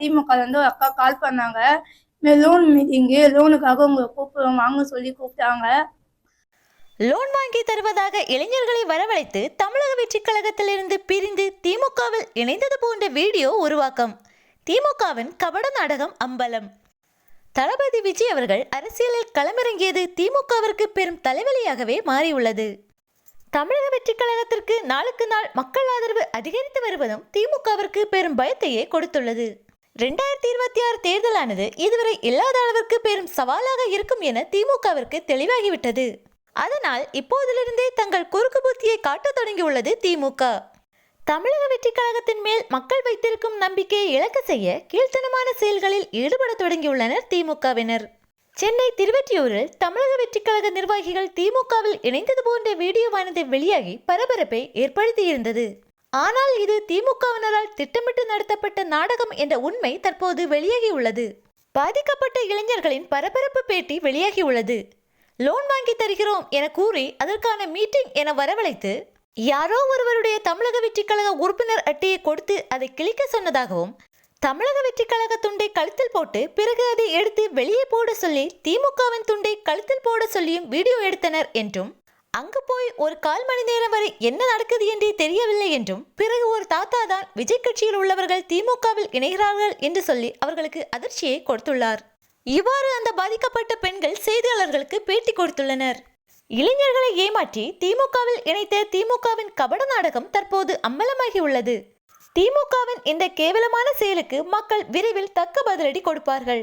திமுகலேருந்து ஒரு அக்கா கால் பண்ணாங்க. இந்த லோன் மீட்டிங்கு லோனுக்காக உங்களை கூப்பிடுவோம் வாங்க சொல்லி கூப்பிட்டாங்க. லோன் வாங்கி தருவதாக இளைஞர்களை வரவழைத்து தமிழக வெற்றிக் கழகத்திலிருந்து பிரிந்து திமுகவில் இணைந்தது போன்ற வீடியோ உருவாக்கம். திமுகவின் கபட நாடகம் அம்பலம். தளபதி விஜய் அவர்கள் அரசியலில் களமிறங்கியது திமுகவிற்கு பெரும் தலைவலியாகவே மாறியுள்ளது. தமிழக வெற்றிக் கழகத்திற்கு நாளுக்கு நாள் மக்கள் ஆதரவு அதிகரித்து வருவதும் திமுகவிற்கு பெரும் பயத்தையே கொடுத்துள்ளது. ரெண்டாயிரத்தி இருபத்தி ஆறு தேர்தலானது இதுவரை இல்லாத அளவிற்கு பெரும் சவாலாக இருக்கும் என திமுகவிற்கு தெளிவாகிவிட்டது. அதனால் இப்போதிலிருந்தே தங்கள் குறுக்கு புத்தியை காட்டத் தொடங்கியுள்ளது திமுக. தமிழக வெற்றி கழகத்தின் மேல் மக்கள் வைத்திருக்கும் நம்பிக்கையை இழக்க செய்ய கீழ்த்தனமான செயல்களில் ஈடுபட தொடங்கியுள்ளனர் திமுகவினர். சென்னை திருவெற்றியூரில் தமிழக வெற்றி கழக நிர்வாகிகள் திமுகவில் இணைந்தது போன்ற வீடியோவானது வெளியாகி பரபரப்பை ஏற்படுத்தியிருந்தது. ஆனால் இது திமுகவினரால் திட்டமிட்டு நடத்தப்பட்ட நாடகம் என்ற உண்மை தற்போது வெளியாகியுள்ளது. பாதிக்கப்பட்ட இளைஞர்களின் பரபரப்பு பேட்டி வெளியாகியுள்ளது. லோன் வாங்கி தருகிறோம் என கூறி அதற்கான மீட்டிங் என வரவழைத்து யாரோ ஒருவருடைய தமிழக வெற்றிக்கழக உறுப்பினர் அட்டையை கொடுத்து அதை கிழிக்க சொன்னதாகவும் தமிழக வெற்றிக்கழக துண்டை கழுத்தில் போட்டு பிறகு அதை எடுத்து வெளியே போட சொல்லி திமுகவின் துண்டை கழுத்தில் போட சொல்லியும் வீடியோ எடுத்தனர் என்றும் அங்கு போய் ஒரு கால் மணி நேரம் வரை என்ன நடக்குது என்றே தெரியவில்லை என்றும் பிறகு ஒரு தாத்தா தான் விஜய் கட்சியில் உள்ளவர்கள் திமுகவில் இணைகிறார்கள் என்று சொல்லி அவர்களுக்கு அதிர்ச்சியை கொடுத்துள்ளார். இவ்வாறு அந்த பாதிக்கப்பட்ட பெண்கள் செய்தியாளர்களுக்கு பேட்டி கொடுத்துள்ளனர். இளைஞர்களை ஏமாற்றி திமுகவில் இணைத்த திமுகவின் கபட நாடகம் தற்போது அம்பலமாகி உள்ளது திமுகவின் இந்த கேவலமான செயலுக்கு மக்கள் விரைவில் தக்க பதிலடி கொடுப்பார்கள்.